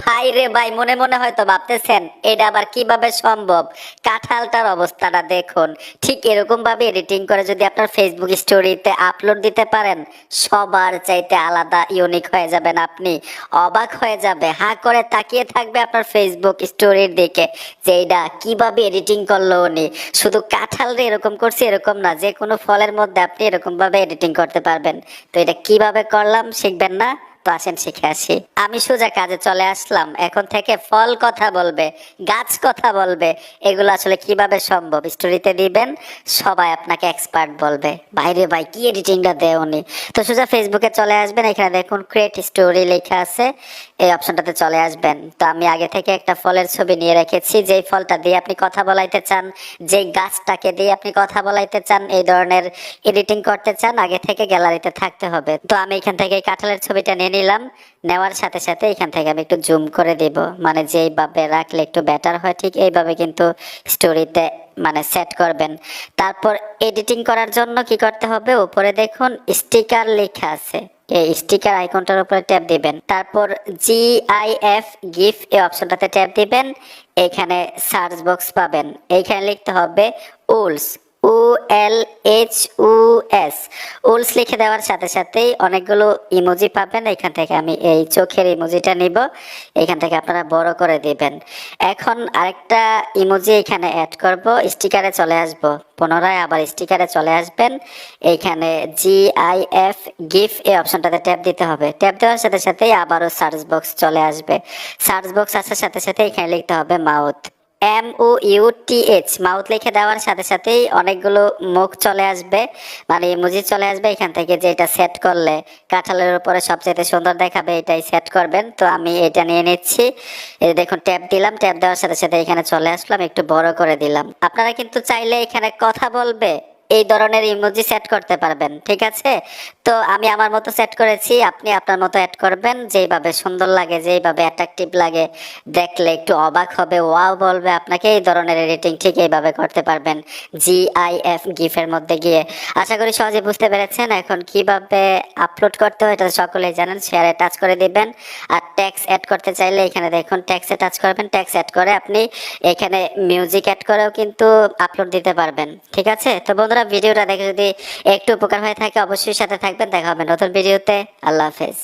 ভাই রে ভাই, মনে মনে হয়তো ভাবতেছেন, এটা আবার কীভাবে সম্ভব? কাঁঠালটার অবস্থাটা দেখুন। ঠিক এরকম ভাবে এডিটিং করে যদি আপনার ফেসবুক স্টোরিতে আপলোড দিতে পারেন, সবার চাইতে আলাদা ইউনিক হয়ে যাবেন আপনি। অবাক হয়ে যাবে। হা করে তাকিয়ে থাকবে আপনার ফেসবুক স্টোরির দিকে যে এটা কীভাবে এডিটিং করল উনি। শুধু কাঁঠাল রে এরকম করছে এরকম না, যে কোনো ফলের মধ্যে আপনি এরকম ভাবে এডিটিং করতে পারবেন। তো এটা কীভাবে করলাম, শিখবেন না? তো আসেন শিখে আসি আমি সোজা কাজে চলে আসলাম। এখন থেকে ফল কথা বলবে, গাছ কথা বলবে। এগুলো আসলে কীভাবে সম্ভব? স্টোরিতে দিবেন, সবাই আপনাকে এক্সপার্ট বলবে। বাইরে ভাই, কি এডিটিংটা দেয় উনি? তো সোজা ফেসবুকে চলে আসবেন, এখানে দেখুন ক্রিয়েট স্টোরি লেখা আছে। এই অপশনটাতে চলে আসবেন। তো আমি আগে থেকে একটা ফলের ছবি নিয়ে রেখেছি। যেই ফলটা দিয়ে আপনি কথা বলাইতে চান, যেই গাছটাকে দিয়ে আপনি কথা বলাইতে চান, এই ধরনের এডিটিং করতে চান, আগে থেকে গ্যালারিতে থাকতে হবে। তো আমি এখান থেকে কাঁঠালের ছবিটা নিয়ে নিলাম, নেওয়ার সাথে সাথে এখান থেকে আমি একটু জুম করে দেব। মানে যেইভাবে রাখলে একটু বেটার হয়, ঠিক এইভাবে কিন্তু স্টোরিতে মানে সেট করবেন। তারপর এডিটিং করার জন্য কি করতে হবে? উপরে দেখুন স্টিকার লেখা আছে। এই স্টিকার আইকনটার উপরে ট্যাপ দিবেন। তারপর জি আই এফ গিফ এই অপশনটাতে ট্যাপ দিবেন। এখানে সার্চ বক্স পাবেন। এইখানে লিখতে হবে উলস ও এল এইচ উ এস উলস লিখে দেওয়ার সাথে সাথেই অনেকগুলো ইমোজি পাবেন। এখান থেকে আমি এই চোখের ইমোজিটা নিব। এখান থেকে আপনারা বড় করে দিবেন। এখন আরেকটা ইমোজি এখানে অ্যাড করব। স্টিকারে চলে আসব। পুনরায় আবার স্টিকারে চলে আসবেন। এইখানে জি আই এফ গিফ এই অপশনটাতে ট্যাপ দিতে হবে। ট্যাপ দেওয়ার সাথে সাথেই আবারও সার্চ বক্স চলে আসবে। সার্চ বক্স আসার সাথে সাথে এখানে লিখতে হবে mouth M O U T H mouth লিখে দেওয়ার সাথে সাথেই অনেকগুলো মুখ চলে আসবে। মানে ইমোজি চলে আসবে এখান থেকে যে এটা সেট করলে। কাঁঠালের উপরে সবচেয়ে সুন্দর দেখাবে, এটাই সেট করবেন। তো আমি এটা নিয়ে নিচ্ছি। দেখুন ট্যাপ দিলাম। ট্যাপ দেওয়ার সাথে সাথে এখানে চলে আসলাম। একটু বড় করে দিলাম। আপনারা কিন্তু চাইলে এখানে কথা বলবে। এই ধরনের ইমোজি সেট করতে পারবেন, ঠিক আছে? তো আমি আমার মতো সেট করেছি, আপনি আপনার মতো অ্যাড করবেন, যেইভাবে সুন্দর লাগে, যেইভাবে অ্যাট্রাকটিভ লাগে, দেখলে একটু অবাক হবে ওয়াও বলবে আপনাকে, এই ধরনের এডিটিং ঠিক এইভাবে করতে পারবেন জি আই এফ গিফের মধ্যে গিয়ে। আশা করি সহজে বুঝতে পেরেছেন, এখন কীভাবে আপলোড করতে হয়, এটা সকলেই জানেন শেয়ারে টাচ করে দিবেন, আর ট্যাক্স অ্যাড করতে চাইলে এখানে দেখুন ট্যাক্সে টাচ করবেন ট্যাক্স অ্যাড করে আপনি এখানে মিউজিক অ্যাড করেও কিন্তু আপলোড দিতে পারবেন, ঠিক আছে? তো বন্ধুরা ভিডিওটা দেখে যদি একটু উপকার হয়ে থাকে, অবশ্যই সাথে থাকবেন। দেখা হবে নতুন ভিডিওতে। আল্লাহ হাফেজ।